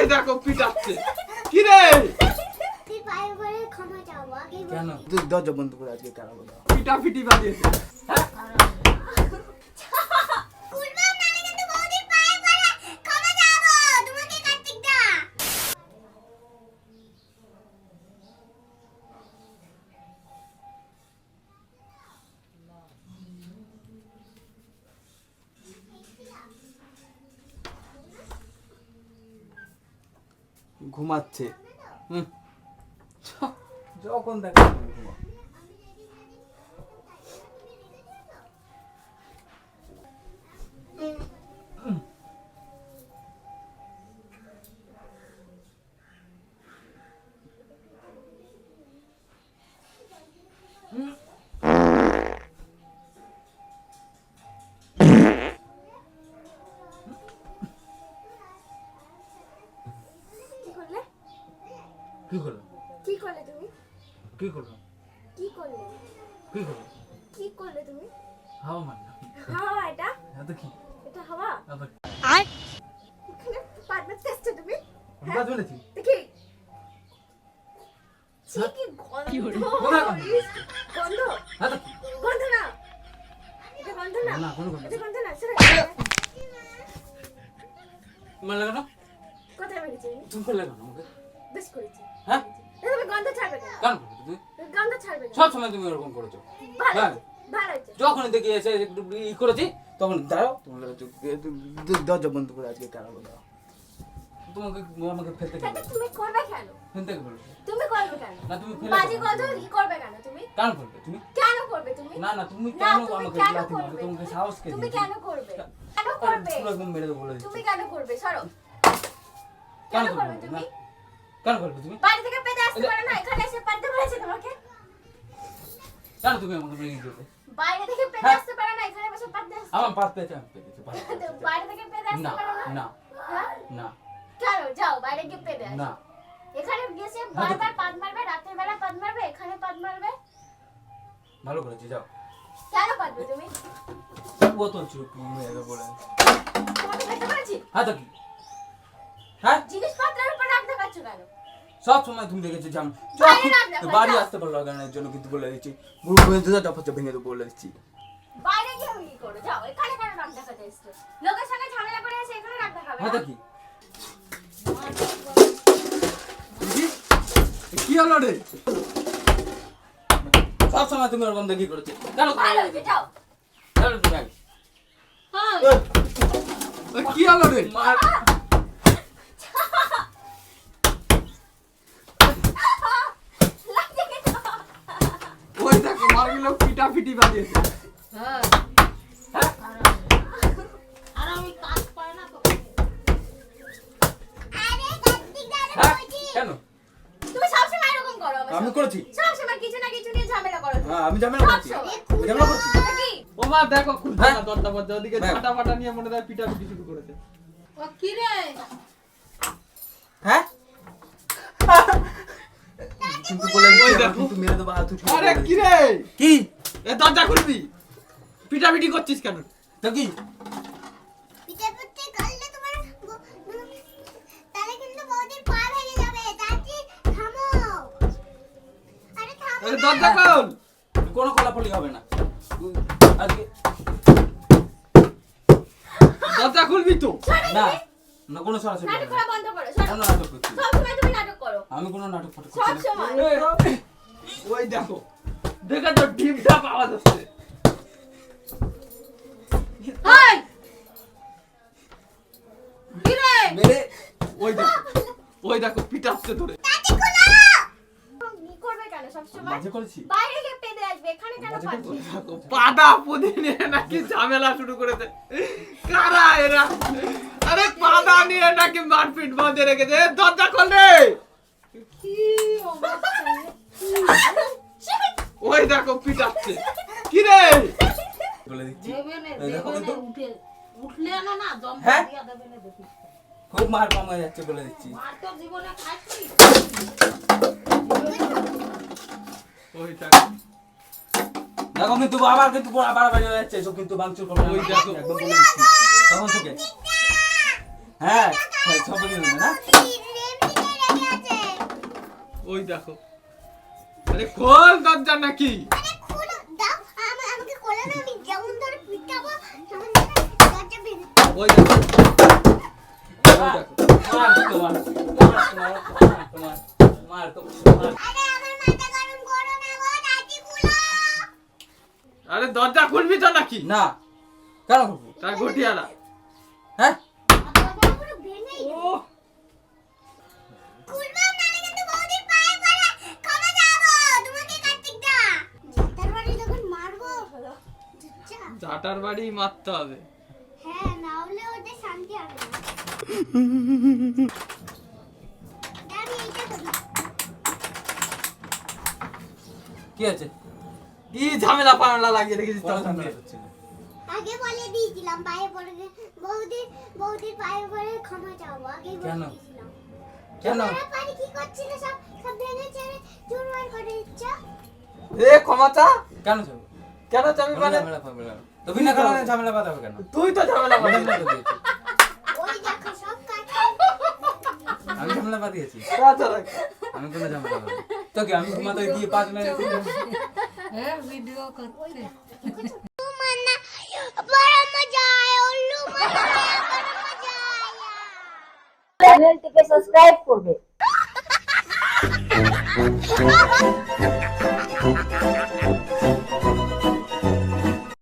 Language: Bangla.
ওই দেখো পিটাচ্ছে কি রে? তুই পায়ে পড়ে ক্ষমা চাও আগে কেন? তুই দরজা বন্ধ করে আজকে কেন বলো। পিটা পিটি বাজিয়েছে। খুলবাম ঘুমাচ্ছে। হুম। যখন দেখে ঘুমা কি করল? কি করলে তুমি? কি করল? কি করলে? কি করল? কি করলে তুমি? হাওয়া মার না হাওয়া এটা? এত কি? এটা হাওয়া? এত এখানে পারবে টেস্টে তুমি? কাজ বলেছি দেখি। ছি কি গন্ধ গন্ধ? গন্ধ। এত কি? গন্ধ না। এটা গন্ধ না। না, কোনো গন্ধ এটা গন্ধ না সরে। মারলে কেন? কোথায় মেরেছি? তুমি করলে কেন আমাকে? বেশ করেছি। হ্যাঁ? তুমি গন্ধ ছাড়বে না। কেন তুমি? গন্ধ ছাড়বে না। সব সময় তুমি এরকম করেছ। হ্যাঁ। যখন দেখি এসে একটু ই করেছি তখন দাঁড়াও তোমার দরজা বন্ধ করে আজকে কেন বলো তোমাকে আমাকে ফেলতে এটা তুমি করবে কেন? ফেলতে গেলো তুমি করবে কেন? না তুমি ফেলে বাজে। গন্ধ ই করবে কেন তুমি? কেন করবে তুমি? কেন করবে তুমি? না না তুমি কেন আমাকে লাথি মারবে? তোমাকে সাহস কে তুমি কেন করবে? কেন করবে? পুরো একদম মেরে দেবো বলে তুমি কেন করবে? সরো। কেন কেন করবে? তুমি? কেন করবে তুমি? বাড়ি থেকে পেতে আসতে পারো না এখানে এসে পারতে বলেছে তোমাকে? কেন তুমি আমাকে মেরে দিতে? বাইরে থেকে পেতে হ্যাঁ। আসতে পারো না এখানে বসে পারতে আসতে। আমার আমি পেয়েছি পাত। বাইরে থেকে পেতে আসতে পারো না? না হ্যাঁ? না। কেন? যাও বাইরে গিয়ে পেতে আসো। না। এখানে গেছে বারবার পাদ মারবে রাতের বেলা পাদ মারবে এখানে পাদ মারবে। ভালো করেছি যাও। কেন পারবে তুমি? বলে? তোমাকে পেতে বলেছি? হ্যাঁ তো কি? হ্যাঁ? জিনিসপত্রের কেন? সব সময় তুমি দেখেছ যে আমি বাইরে রাখ না, যখন বাড়ি আসতে পারল না জন্য কিন্তু বলে দিচ্ছি। বুড়ো বন্ধু দরজা ভেঙে দেবো বলে দিচ্ছি। বাইরে গিয়ে কি করো যাও এখানে কেন রাগ দেখাতে এসছো? লোকের সঙ্গে ঝামেলা করে এসে এখানে রাগ দেখাবে হ্যাঁ কি হলো রে? সব সময় তুমি ওরকম দেখি করেছ। কেন ভালো হয়েছে যাও। কেন তুমি আগে? হ্যাঁ। কি হলো রে মার লাগছে কেন? ওই দেখো মারগুলো পিটি বাজিয়েছে হ্যাঁ। আর আমি কাজ পাই না তো আরে কার্তিক দাদা হ্যাঁ বলছি। কেন? তুমি সবসময় এরকম করো আমি করেছি। সবসময় কিছু না কিছু নিয়ে ঝামেলা করো। হ্যাঁ আমি ঝামেলা করছি। ঝামেলা করছি। ও মা দেখো খুলছে হ্যাঁ? না দরজা ফরজা ওদিকে হ্যাঁ। ছাটা ফাটা নিয়ে মনে হয় পিটা পিটি শুরু করেছে। ও কি রে? হ্যাঁ? কিন্তু বলে ওই দেখো। কিন্তু মেরে দেবো উঠিয়ে আরে কি রে? কি? এ দরজা খুলবি। পিটা পিটি করছিস কেন? তো কি। দরজা খোল। কোনো কলাফলি হবে না। আজকে দরজা খুলবি তো। না না কোনো সরাসরি নাটক করা বন্ধ করো কোনো নাটক করছি না। সবসময় তুমি নাটক করো। আমি কোনো নাটক করছি ওই দেখো। দেখে তো ডিম ঢাপ আওয়াজ হচ্ছে হাই মেরে ওই দেখো ওই দেখো পিটাচ্ছে ধরে। চাচি খুলো কি করবে কেন সবসময়? বাজে করেছি। বাইরে গিয়ে পেদে আসবে এখানে কেন বাজে পাচ্ছি করেছি। দেখো, পাদা পুদি নিয়ে নাকি ঝামেলা শুরু করেছে। কারা এরা? আরে পাদা নিয়ে নাকি মারপিট বাঁধে রেখেছে। দরজা খোল রে! কি ওই দেখো পিটাচ্ছে। কি রে? বলে দিচ্ছি। দেখো কিন্তু। উঠলে না না দম হ্যাঁ? দিয়া দেবে না দেখি খুব মার পাম হয়ে যাচ্ছে বলে দিচ্ছি। মার তো জীবনে খাইছি। ওই দেখো। দেখো কিন্তু আবার কিন্তু আবার বেড়ে যাচ্ছে এসব কিন্তু ভাঙচুর করবে ওই দেখো। একদম বলে দিচ্ছি। তখন থেকে। হ্যাঁ হ্যাঁ, সব বলে না? ওই দেখো। আরে খোল দরজা নাকি। আরে দরজা ভেঙে ওই দেখো মার তোমার মার তোমার মার তোমার মার তোমার আরে আমার মাথা গরম করো না গো দাদি খুলো। আরে দরজা খুলবি তো নাকি? না কেন করব তার ঘটিয়ালা হ্যাঁ? খুলবো? যা জাটার বাড়ি মারতে হবে। হ্যাঁ না হলে ওদের শান্তি হবে না। কি আছে কি ঝামেলা পামেলা লাগিয়ে রেখেছিস তখন। আগে বলে দিয়েছিলাম পায়ে পড়ে বৌদির পায়ে পড়ে ক্ষমা চাবো আগে বলে কেন? কেন? পারি কি করছিলে সব? সব ভেঙে চেড়ে চুরমার করে দিচ্ছ? এ ক্ষমতা কেন যাব কেন চাবি মানে? তো বিনা ঝামেলা কথা কেন? তুই তো ঝামেলা আমি ঝামেলা পাতিয়েছি আচ্ছা, আমি আমি তোমাদের দিয়ে পাঁচ মিনিট সাবস্ক্রাইব করবে।